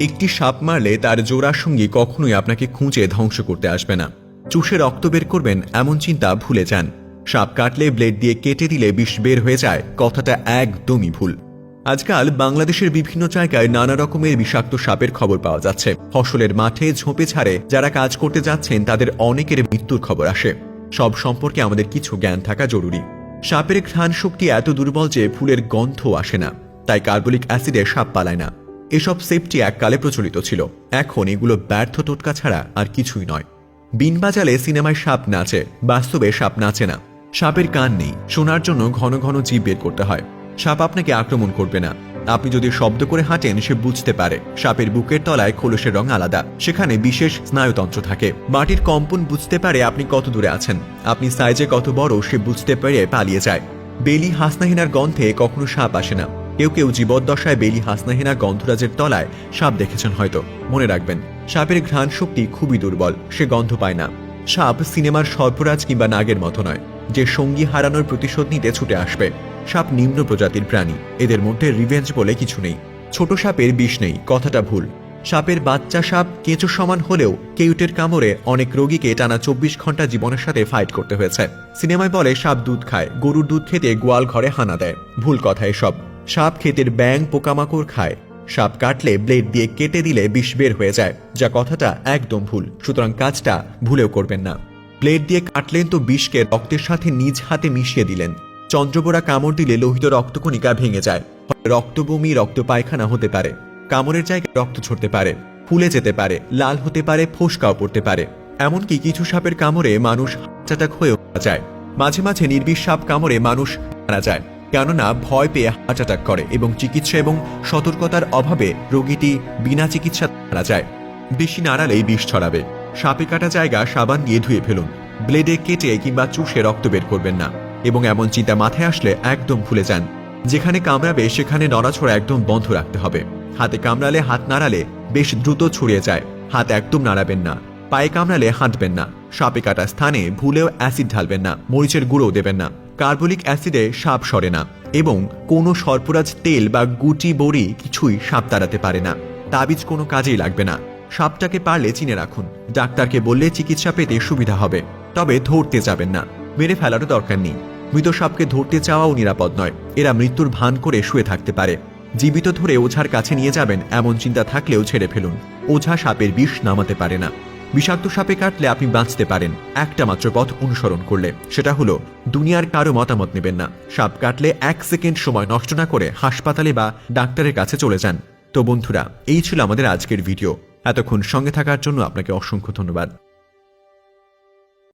একটি সাপ মারলে তার জোড়ার সঙ্গী কখনোই আপনাকে খুঁজে ধ্বংস করতে আসবে না। চুষে রক্ত বের করবেন এমন চিন্তা ভুলে যান। সাপ কাটলে ব্লেড দিয়ে কেটে দিলে বিষ বের হয়ে যায়, কথাটা একদমই ভুল। আজকাল বাংলাদেশের বিভিন্ন জায়গায় নানা রকমের বিষাক্ত সাপের খবর পাওয়া যাচ্ছে। ফসলের মাঠে ঝোপে ছাড়ে যারা কাজ করতে যাচ্ছেন, তাদের অনেকের মৃত্যুর খবর আসে। সব সম্পর্কে আমাদের কিছু জ্ঞান থাকা জরুরি। সাপের ঘ্রাণ শক্তি এত দুর্বল যে ফুলের গন্ধ আসে না, তাই কার্বলিক অ্যাসিডে সাপ পালায় না। এসব সেফটি এককালে প্রচলিত ছিল। এখন এগুলো ব্যর্থ টোটকা ছাড়া আর কিছুই নয়। বিন বাজালে সিনেমায় সাপ নাচে, বাস্তবে সাপ নাচে না। সাপের কান নেই, শোনার জন্য ঘন ঘন জীব বের করতে হয়। সাপ আপনাকে আক্রমণ করবে না। আপনি যদি শব্দ করে হাঁটেন, সে বুঝতে পারে। সাপের বুকের তলায় খোলসের রং আলাদা। সেখানে বিশেষ স্নায়ুতন্ত্র থাকে। মাটির কম্পন বুঝতে পারে আপনি কত দূরে আছেন। আপনি সাইজে কত বড়, সে বুঝতে পেরে পালিয়ে যায়। বেলি হাসনাহিনার গন্ধে কখনো সাপ আসে না। কেউ কেউ জীবদ্দশায় বেলি হাসনাহিনা গন্ধরাজের তলায় সাপ দেখেছেন হয়তো। মনে রাখবেন, সাপের ঘ্রাণ শক্তি খুবই দুর্বল, সে গন্ধ পায় না। সাপ সিনেমার সর্পরাজ কিংবা নাগের মতো নয়, যে সঙ্গী হারানোর প্রতিশোধ নিতে ছুটে আসবে। সাপ নিম্ন প্রজাতির প্রাণী, এদের মধ্যে রিভেঞ্জ বলে কিছু নেই। ছোট সাপের বিষ নেই, কথাটা ভুল। সাপের বাচ্চা সাপ কেঁচো সমান হলেও কেউটের কামড়ে অনেক রোগীকে টানা চব্বিশ ঘণ্টা জীবনের সাথে ফাইট করতে হয়েছে। সিনেমায় বলে, সাপ দুধ খায়, গরুর দুধ খেতে গোয়াল ঘরে হানা দেয়। ভুল কথা এসব। সাপ ক্ষেতের ব্যাং পোকামাকড় খায়। সাপ কাটলে ব্লেড দিয়ে কেটে দিলে বিষ বের হয়ে যায়, যা কথাটা একদম ভুল। সুতরাং কাজটা ভুলেও করবেন না। ব্লেড দিয়ে কাটলেন তো বিষকে রক্তের সাথে নিজ হাতে মিশিয়ে দিলেন। চন্দ্রবোড়া কামড় দিলে লোহিত রক্তকণিকা ভেঙে যায়। রক্তবমি, রক্ত পায়খানা হতে পারে। কামড়ের জায়গায় রক্ত ছড়তে পারে, ফুলে যেতে পারে, লাল হতে পারে, ফোসকাও পড়তে পারে। এমনকি কিছু সাপের কামড়ে মানুষ হার্ট মারা যায়। মাঝে মাঝে নির্বিষ সাপ কামড়ে মানুষ মারা যায়। কেননা ভয় পেয়ে হার্ট অ্যাটাক করে এবং চিকিৎসা এবং সতর্কতার অভাবে রোগীটি বিনা চিকিৎসা মারা যায়। বেশি নাড়ালেই বিষ ছড়াবে। সাপে কাটা জায়গা সাবান দিয়ে ধুয়ে ফেলুন। ব্লেডে কেটে কিংবা চুষে রক্ত বের করবেন না এবং এমন চিন্তা মাথায় আসলে একদম ভুলে যান। যেখানে কামড়াবে, সেখানে নড়াছড়া একদম বন্ধ রাখতে হবে। হাতে কামড়ালে হাত নাড়ালে বেশ দ্রুত ছড়িয়ে যায়। হাত একদম নাড়াবেন না। পায়ে কামড়ালে হাঁটবেন না। সাপে কাটা স্থানে ভুলেও অ্যাসিড ঢালবেন না। মরিচের গুঁড়ো দেবেন না। কার্বলিক অ্যাসিডে সাপ সরে না এবং কোনো সর্পরাজ তেল বা গুটি বড়ি কিছুই সাপ তাড়াতে পারে না। তাবিজ কোনো কাজেই লাগবে না। সাপটাকে পারলে চিনে রাখুন। ডাক্তারকে বললে চিকিৎসা পেতে সুবিধা হবে। তবে ধরতে যাবেন না। মেরে ফেলারও দরকার নেই। মৃত সাপকে ধরতে চাওয়াও নিরাপদ নয়। এরা মৃত্যুর ভান করে শুয়ে থাকতে পারে। জীবিত ধরে ওঝার কাছে নিয়ে যাবেন এমন চিন্তা থাকলেও ছেড়ে ফেলুন। ওঝা সাপের বিষ নামাতে পারে না। বিষাক্ত সাপে কাটলে আপনি বাঁচতে পারেন। একটা মাত্র পথ অনুসরণ করলে। সেটা হলো, দুনিয়ার কারও মতামত নেবেন না। সাপ কাটলে এক সেকেন্ড সময় নষ্ট না করে হাসপাতালে বা ডাক্তারের কাছে চলে যান। তো বন্ধুরা, এই ছিল আমাদের আজকের ভিডিও। এতক্ষণ সঙ্গে থাকার জন্য আপনাকে অসংখ্য ধন্যবাদ।